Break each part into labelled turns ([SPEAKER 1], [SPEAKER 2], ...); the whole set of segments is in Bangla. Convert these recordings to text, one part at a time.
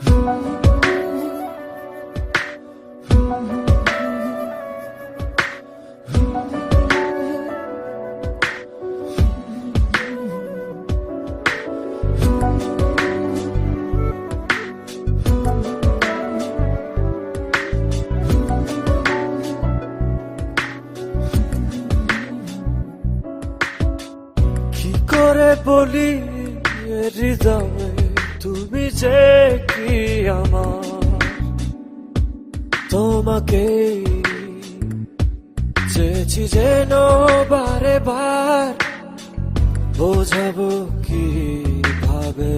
[SPEAKER 1] Thank you. খুশি আমার তোমাকে চেয়েছি যেন বারে বার। বোঝাবো কি ভাবে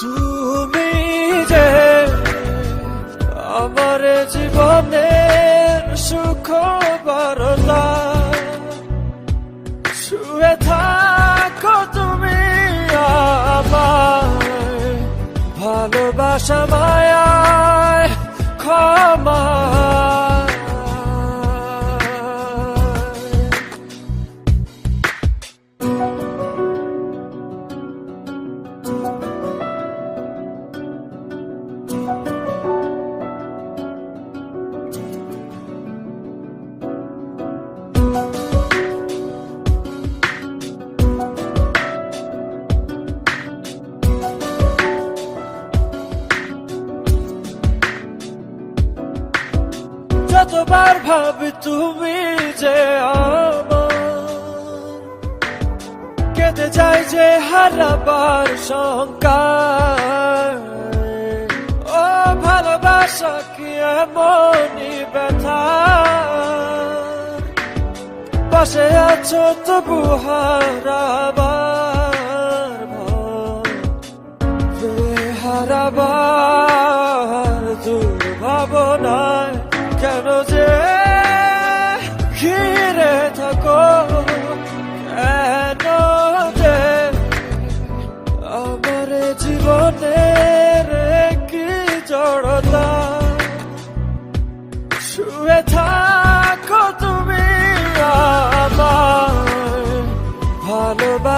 [SPEAKER 1] তুমি যে আমার জীবনের সুখ বারলা শুয়ে থাক। ভালোবাসা মায়ায় ক্ষমা যতবার ভাবি তুমি যে কেটে যায় যে হারাবার শঙ্কার ও, ভালোবাসা কি এমনই ব্যথা? পাশে আছো তবু হারাবার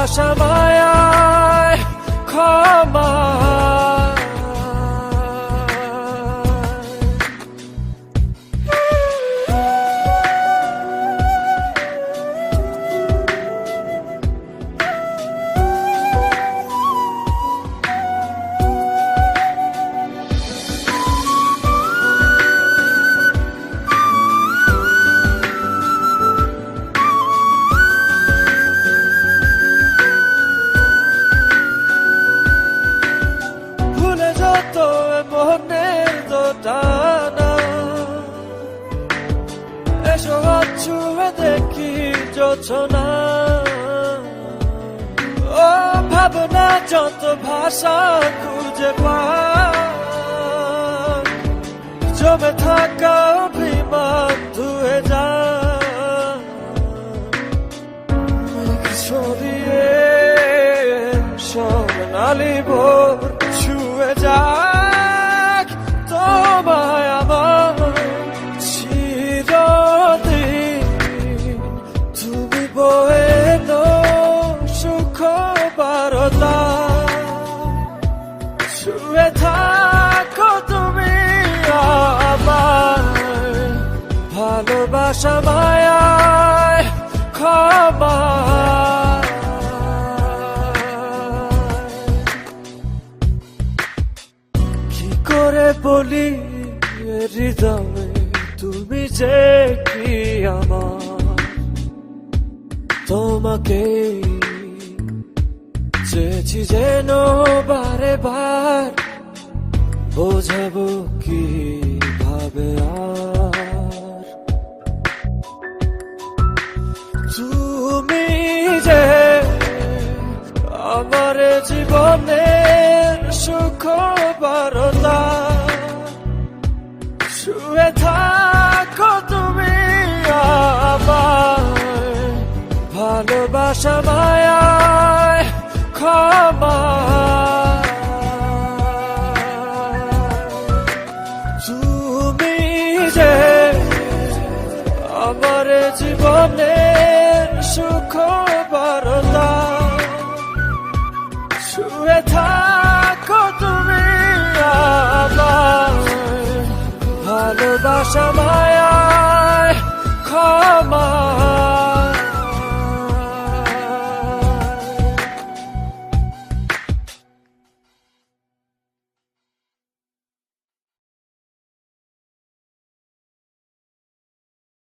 [SPEAKER 1] ভালোবাসা মায়ায় ক্ষমা যোছনা ও ভাবনা যত ভাষা খুঁজে জমে থাকা অভিমান ধুয়ে যা। ছড়িয়ে সোনালি ভোর ছুঁয়ে যাক মায়ায় ক্ষমা কি করে বলি হৃদয়ে, তুমি যে কি আমার? তোমাকে চেয়েছি যেন বারে বার বোঝাবো কি ভালোবাসা মায়ায় ক্ষমা। তুমি যে আমার জীবনের সুখ বারতা শুয়ে থাকো।